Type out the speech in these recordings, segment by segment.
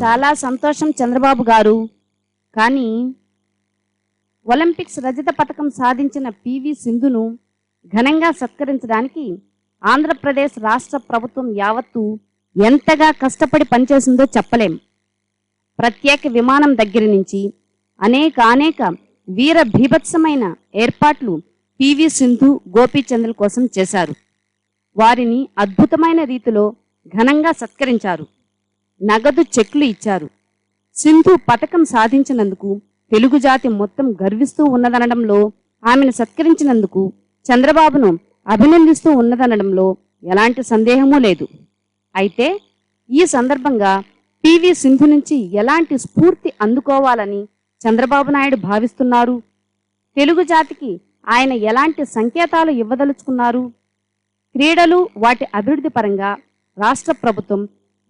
చాలా సంతోషం చంద్రబాబు గారు. కానీ ఒలింపిక్స్ రజత పథకం సాధించిన పివి సింధును ఘనంగా సత్కరించడానికి ఆంధ్రప్రదేశ్ రాష్ట్ర ప్రభుత్వం యావత్తు ఎంతగా కష్టపడి పనిచేసిందో చెప్పలేం. ప్రత్యేక విమానం దగ్గర నుంచి అనేక అనేక వీర భీభత్సమైన ఏర్పాట్లు పివి సింధు గోపీచంద్రుల కోసం చేశారు. వారిని అద్భుతమైన రీతిలో ఘనంగా సత్కరించారు. నగదు చెక్లు ఇచ్చారు. సింధు పథకం సాధించినందుకు తెలుగు జాతి మొత్తం గర్విస్తూ ఉన్నదనడంలో ఆమెను సత్కరించినందుకు చంద్రబాబును అభినందిస్తూ ఉన్నదనడంలో ఎలాంటి సందేహమూ లేదు. అయితే ఈ సందర్భంగా పివి సింధు నుంచి ఎలాంటి స్ఫూర్తి అందుకోవాలని చంద్రబాబు నాయుడు భావిస్తున్నారు? తెలుగు జాతికి ఆయన ఎలాంటి సంకేతాలు ఇవ్వదలుచుకున్నారు? క్రీడలు వాటి అభివృద్ధి పరంగా రాష్ట్ర ప్రభుత్వం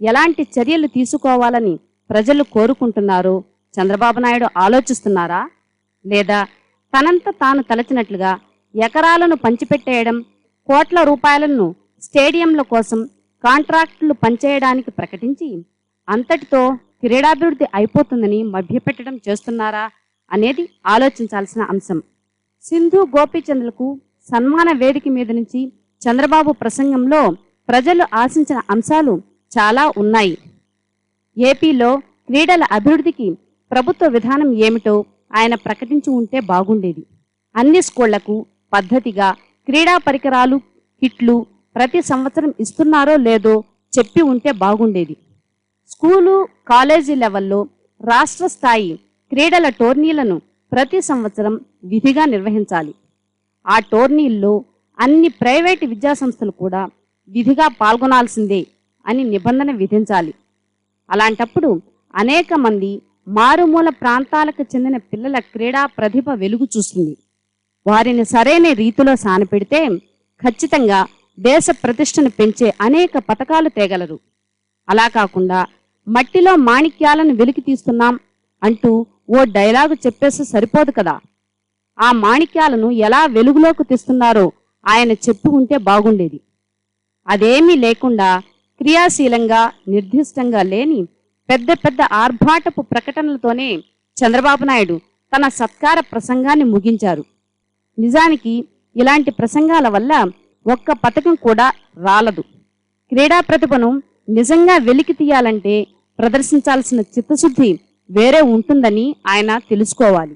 ఎలాంటి చర్యలు తీసుకోవాలని ప్రజలు కోరుకుంటున్నారో చంద్రబాబు నాయుడు ఆలోచిస్తున్నారా? లేదా తనంత తాను తలచినట్లుగా ఎకరాలను పంచిపెట్టేయడం కోట్ల రూపాయలను స్టేడియంల కోసం కాంట్రాక్టులు పంచేయడానికి ప్రకటించి అంతటితో క్రీడాభివృద్ధి అయిపోతుందని మభ్యపెట్టడం చేస్తున్నారా అనేది ఆలోచించాల్సిన అంశం. సింధు గోపీచంద్రులకు సన్మాన వేదిక మీద నుంచి చంద్రబాబు ప్రసంగంలో ప్రజలు ఆశించిన అంశాలు చాలా ఉన్నాయి. ఏపీలో క్రీడల అభివృద్ధికి ప్రభుత్వ విధానం ఏమిటో ఆయన ప్రకటించి ఉంటే బాగుండేది. అన్ని స్కూళ్ళకు పద్ధతిగా క్రీడా పరికరాలు కిట్లు ప్రతి సంవత్సరం ఇస్తున్నారో లేదో చెప్పి ఉంటే బాగుండేది. స్కూలు కాలేజీ లెవెల్లో రాష్ట్ర స్థాయి క్రీడల టోర్నీలను ప్రతి సంవత్సరం విధిగా నిర్వహించాలి. ఆ టోర్నీల్లో అన్ని ప్రైవేటు విద్యాసంస్థలు కూడా విధిగా పాల్గొనాల్సిందే అని నిబంధన విధించాలి. అలాంటప్పుడు అనేక మంది మారుమూల ప్రాంతాలకు చెందిన పిల్లల క్రీడా ప్రతిభ వెలుగు చూస్తుంది. వారిని సరైన రీతిలో సానపెడితే ఖచ్చితంగా దేశ ప్రతిష్టను పెంచే అనేక పథకాలు తేగలరు. అలా కాకుండా మట్టిలో మాణిక్యాలను వెలికి తీస్తున్నాం అంటూ ఓ డైలాగు చెప్పేసి సరిపోదు కదా? ఆ మాణిక్యాలను ఎలా వెలుగులోకి తెస్తున్నారో ఆయన చెప్పు ఉంటే బాగుండేది. అదేమీ లేకుండా క్రియాశీలంగా నిర్దిష్టంగా లేని పెద్ద పెద్ద ఆర్భాటపు ప్రకటనలతోనే చంద్రబాబు నాయుడు తన సత్కార ప్రసంగాన్ని ముగించారు. నిజానికి ఇలాంటి ప్రసంగాల వల్ల ఒక్క పథకం కూడా రాలదు. క్రీడా ప్రతిభను నిజంగా వెలికి తీయాలంటే ప్రదర్శించాల్సిన చిత్తశుద్ధి వేరే ఉంటుందని ఆయన తెలుసుకోవాలి.